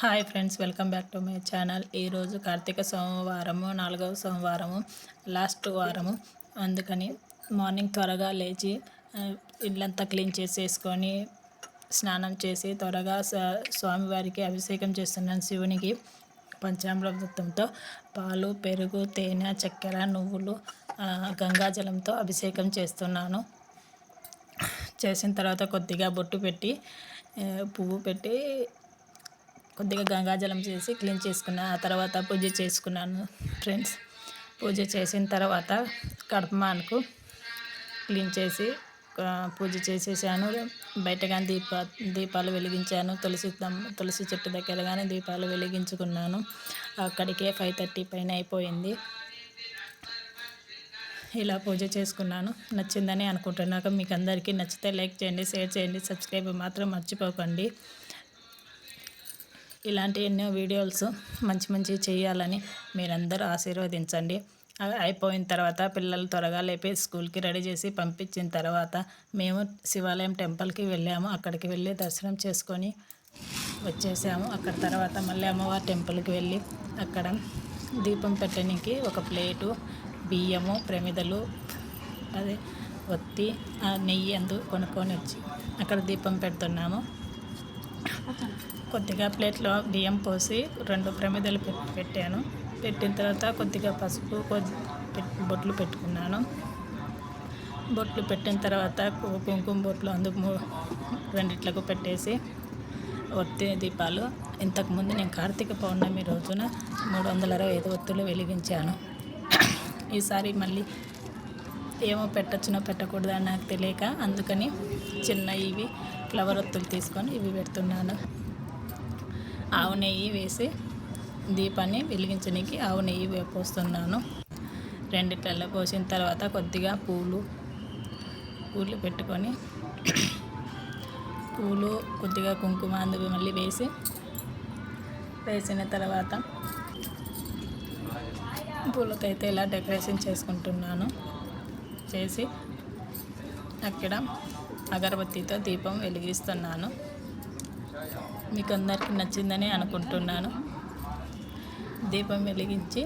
Hi friends welcome back to my channel. ఈరోజు కార్తీక సోమవారము నాలుగవ సోమవారము లాస్ట్ వారము. అందుకని మార్నింగ్ త్వరగా లేచి ఇల్లంతా క్లీన్ చేసేసుకొని స్నానం చేసి త్వరగా స్వామివారికి అభిషేకం చేస్తున్నాను శివునికి పంచామృతంతో. పాలు పెరుగు తేనె చక్కెర నువ్వులు గంగాజలంతో అభిషేకం చేస్తున్నాను. చేసిన తర్వాత కొద్దిగా బొట్టు పెట్టి పువ్వు పెట్టి కొద్దిగా గంగాజలం చేసి క్లీన్ చేసుకున్నాను ఆ తర్వాత పూజ చేసుకున్నాను ఫ్రెండ్స్. పూజ చేసిన తర్వాత కడపమానకు క్లీన్ చేసి పూజ చేసేసాను. బయట కానీ దీప దీపాలు వెలిగించాను. తులసి తులసి చెట్టు దగ్గర కానీ దీపాలు వెలిగించుకున్నాను. అక్కడికే ఫైవ్ థర్టీ పైన అయిపోయింది. ఇలా పూజ చేసుకున్నాను. నచ్చిందని అనుకుంటున్నాక మీకు అందరికీ నచ్చితే లైక్ చేయండి షేర్ చేయండి సబ్స్క్రైబ్ మాత్రం మర్చిపోకండి. ఇలాంటి ఎన్నో వీడియోస్ మంచి మంచి చేయాలని మీరందరూ ఆశీర్వదించండి. అయిపోయిన తర్వాత పిల్లలు త్వరగా లేపి స్కూల్కి రెడీ చేసి పంపించిన తర్వాత మేము శివాలయం టెంపుల్కి వెళ్ళాము. అక్కడికి వెళ్ళి దర్శనం చేసుకొని వచ్చేసాము. అక్కడ తర్వాత మళ్ళీ అమ్మవారి టెంపుల్కి వెళ్ళి అక్కడ దీపం పెట్టడానికి ఒక ప్లేటు బియ్యము ప్రమిదలు అదే ఒత్తి నెయ్యి అందు కొనుక్కొని వచ్చి అక్కడ దీపం పెడుతున్నాము. కొద్దిగా ప్లేట్లో బియ్యం పోసి రెండు ప్రమిదలు పెట్టాను. పెట్టిన తర్వాత కొద్దిగా పసుపు బొట్లు పెట్టుకున్నాను. బొట్లు పెట్టిన తర్వాత కుంకుమ బొట్లు అందుకు రెండిట్లకు పెట్టేసి ఒత్తి దీపాలు. ఇంతకుముందు నేను కార్తీక పౌర్ణమి రోజున మూడు వందల అరవై ఐదు ఒత్తులు వెలిగించాను. ఈసారి మళ్ళీ ఏమో పెట్టచ్చునో పెట్టకూడదు అని నాకు తెలియక అందుకని చిన్న ఇవి ఫ్లవర్ ఒత్తులు తీసుకొని ఇవి పెడుతున్నాను. ఆవు నెయ్యి వేసి దీపాన్ని వెలిగించడానికి ఆవు నెయ్యి పోస్తున్నాను. రెండిట్లలో పోసిన తర్వాత కొద్దిగా పూలు పూలు పెట్టుకొని పూలు కొద్దిగా కుంకుమ అందుకు మళ్ళీ వేసి వేసిన తర్వాత పూలతో అయితే ఇలా డెకరేషన్ చేసుకుంటున్నాను. చేసి అక్కడ అగరబత్తితో దీపం వెలిగిస్తున్నాను. మీకు అందరికీ నచ్చిందని అనుకుంటున్నాను. దీపం వెలిగించి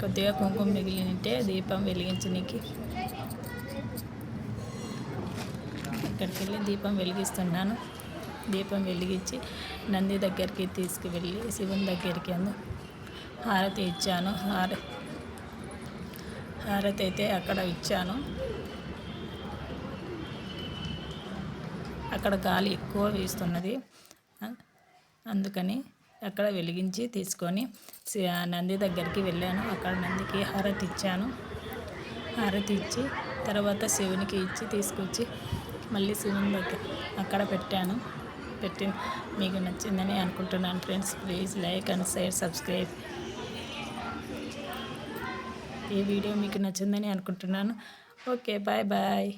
కొద్దిగా కుంకుమ మిగిలింటే దీపం వెలిగించడానికి ఇక్కడికి వెళ్ళి దీపం వెలిగిస్తున్నాను. దీపం వెలిగించి నంది దగ్గరికి తీసుకువెళ్ళి శివుని దగ్గరికి అందు హారతి ఇచ్చాను. హార హారతి అయితే అక్కడ ఇచ్చాను. అక్కడ గాలి ఎక్కువ వీస్తున్నది. అందుకని అక్కడ వెలిగించి తీసుకొని నంది దగ్గరికి వెళ్ళాను. అక్కడ నందికి హారతి ఇచ్చాను. హారతి ఇచ్చి తర్వాత శివునికి ఇచ్చి తీసుకొచ్చి మళ్ళీ శివుని దగ్గర అక్కడ పెట్టాను. పెట్టి మీకు నచ్చిందని అనుకుంటున్నాను friends. Please like and share subscribe. ఈ వీడియో మీకు నచ్చిందని అనుకుంటున్నాను. Okay bye bye.